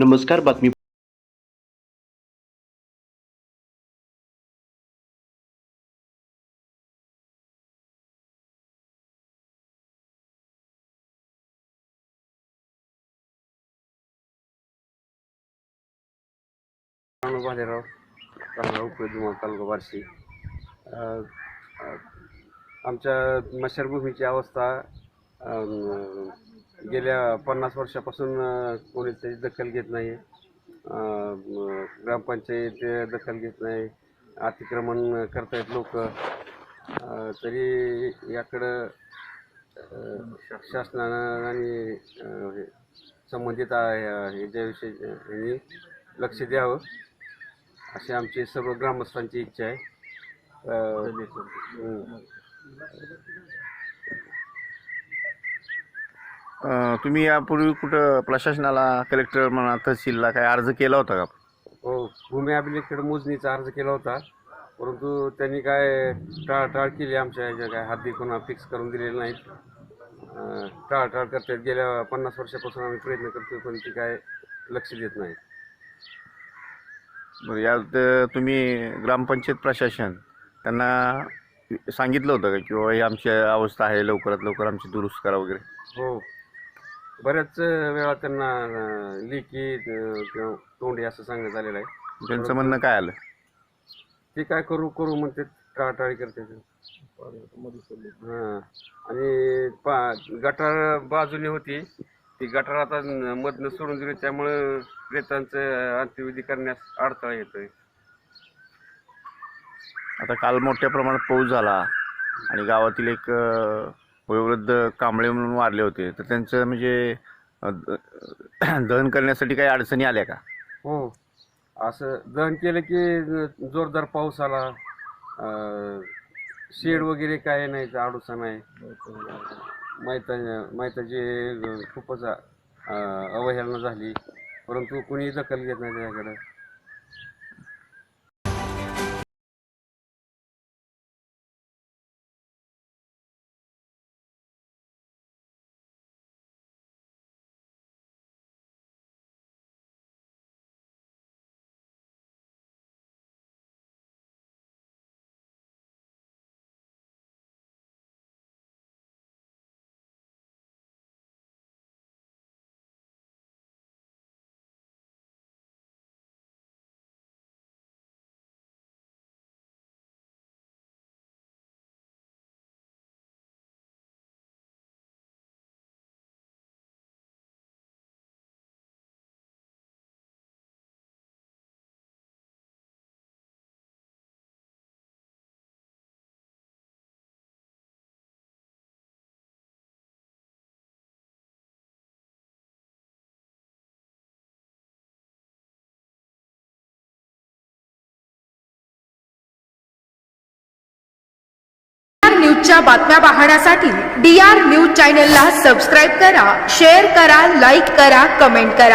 नमस्कार बातमी बाजाराव भालेराव उपयोग तालुका बार्शी. आमच्या मशारभूमीची अवस्था गेल्या पन्नास वर्षापासून अं, कोणीच त्याची दखल घेत नाही. ग्रामपंचायत दखल घेत नाही. अतिक्रमण करतायत लोक. तरी याकडं शासनानं आणि संबंधित ह्याच्याविषयी यांनी लक्ष द्यावं अशी आमची सर्व ग्रामस्थांची इच्छा आहे. तुम्ही यापूर्वी कुठं प्रशासनाला कलेक्टर म्हणा तहसीलला काय अर्ज केला होता का? हो भूमी अभिलेखकडे मोजणीचा अर्ज केला होता. परंतु त्यांनी काय टाळटाळ केली आमच्या ह्याच्या काय हद्दी कोणा फिक्स करून दिलेले नाहीत. अं, टाळटाळ करतात. गेल्या पन्नास वर्षापासून आम्ही प्रयत्न करतोय पण ती काय लक्ष देत नाही बरं यात अं, तुम्ही ग्रामपंचायत प्रशासन त्यांना सांगितलं होतं का किंवा ही आमची अवस्था आहे लवकरात लवकर आमची दुरुस्त करा वगैरे? हो. बऱ्याच वेळा त्यांना लेखी किंवा तोंडी असं सांगण्यात आलेलं आहे. त्यांचं म्हणणं काय आलं? ते काय करू करू म्हणते टाळटाळी करते हां. आणि पा गटार बाजूने होती. ती गटार आता मधनं सोडून दिली त्यामुळं प्रेतांचं अंत्यविधी करण्यास अडथळा येतोय. आता काल मोठ्या प्रमाणात पाऊस झाला आणि गावातील एक वयोवृद्ध कांबळे म्हणून वारले होते. तर त्यांचं म्हणजे द- दहन करण्यासाठी काही अडचणी आल्या का? हो. असं दहन केलं की जोरदार पाऊस आला. अं, शेड वगैरे काय नाही आडूसा नाही माहिता माहिताची खूपच अं, अवहेलना झाली. परंतु कुणी दखल घेत नाही त्याच्याकडे. न्यूजच्या बातम्या पाहण्यासाठी डी आर न्यूज चॅनलला सबस्क्राईब करा शेअर करा लाईक करा कमेंट करा.